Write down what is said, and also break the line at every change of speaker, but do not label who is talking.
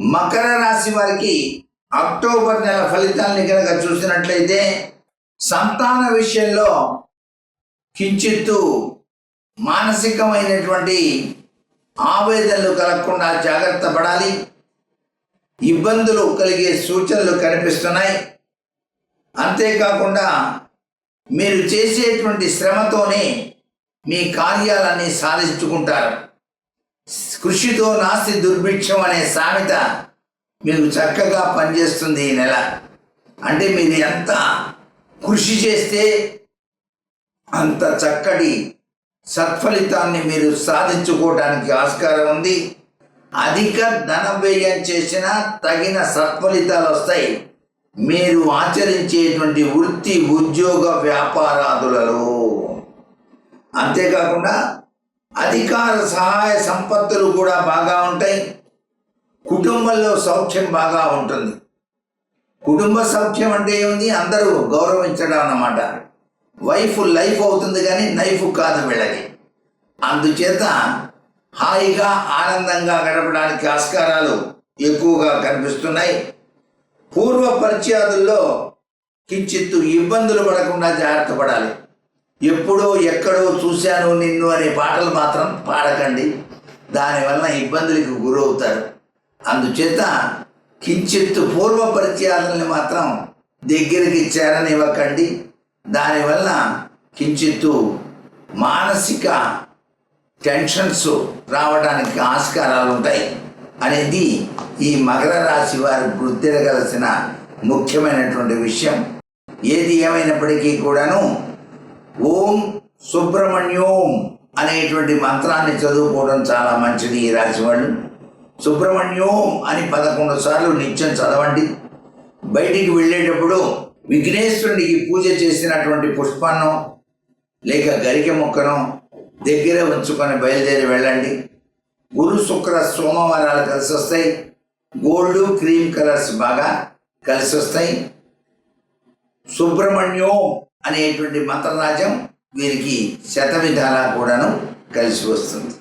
మకర రాశి వారికి అక్టోబర్ నెల ఫలితాలని కనుక చూసినట్లయితే సంతాన విషయంలో కించిత్తు మానసికమైనటువంటి ఆవేదనలు కలగకుండా జాగ్రత్త పడాలి. ఇబ్బందులు కలిగే సూచనలు కనిపిస్తున్నాయి. అంతేకాకుండా మీరు చేసేటువంటి శ్రమతోనే మీ కార్యాలన్నీ సాధించుకుంటారు. కృషితో నాస్తి దుర్భిక్షం అనే సామెత మీకు చక్కగా పనిచేస్తుంది ఈ నెల. అంటే మీరు ఎంత కృషి చేస్తే అంత చక్కటి సత్ఫలితాన్ని మీరు సాధించుకోవడానికి ఆస్కారం ఉంది. అధిక ధన వ్యయం చేసినా తగిన సత్ఫలితాలు వస్తాయి. మీరు ఆచరించేటువంటి వృత్తి ఉద్యోగ వ్యాపారాదులలో. అంతేకాకుండా అధికార సహాయ సంపత్తులు కూడా బాగా ఉంటాయి. కుటుంబంలో సౌఖ్యం బాగా ఉంటుంది. కుటుంబ సౌఖ్యం అంటే ఏముంది? అందరూ గౌరవించడం అన్నమాట వైఫ్ లైఫ్ అవుతుంది కానీ నైఫ్ కాదు వీళ్ళకి. అందుచేత హాయిగా ఆనందంగా గడపడానికి ఆస్కారాలు ఎక్కువగా కనిపిస్తున్నాయి. పూర్వ పరిచయాదుల్లో కించిత్తు ఇబ్బందులు పడకుండా జాగ్రత్త పడాలి. ఎప్పుడో ఎక్కడో చూశాను నిన్ను అనే పాటలు మాత్రం పాడకండి. దానివల్ల ఇబ్బందులకు గురవుతారు. అందుచేత కించిత్తు పూర్వ పరిచయాలని మాత్రం దగ్గరికి చేరనివ్వకండి. దానివల్ల కించిత్తు మానసిక టెన్షన్స్ రావడానికి ఆస్కారాలు ఉంటాయి అనేది ఈ మకర రాశి వారు గుర్తిరగలసిన ముఖ్యమైనటువంటి విషయం. ఏది ఏమైనప్పటికీ కూడాను ఓం సుబ్రహ్మణ్యోం అనేటువంటి మంత్రాన్ని చదువుకోవడం చాలా మంచిది ఈ రాశి వాళ్ళు. సుబ్రహ్మణ్యోం అని పదకొండు సార్లు నిత్యం చదవండి. బయటికి వెళ్ళేటప్పుడు విఘ్నేశ్వరుడికి పూజ చేసినటువంటి పుష్పాన్నం లేక గరిక మొక్కను దగ్గర ఉంచుకొని బయలుదేరి వెళ్ళండి. గురు శుక్ర సోమవారాలు కలిసి వస్తాయి. గోల్డ్ క్రీమ్ కలర్స్ బాగా కలిసి వస్తాయి. సుబ్రహ్మణ్యం అనేటువంటి మంత్రరాజ్యం వీరికి శత విధాలా కూడాను కలిసి వస్తుంది.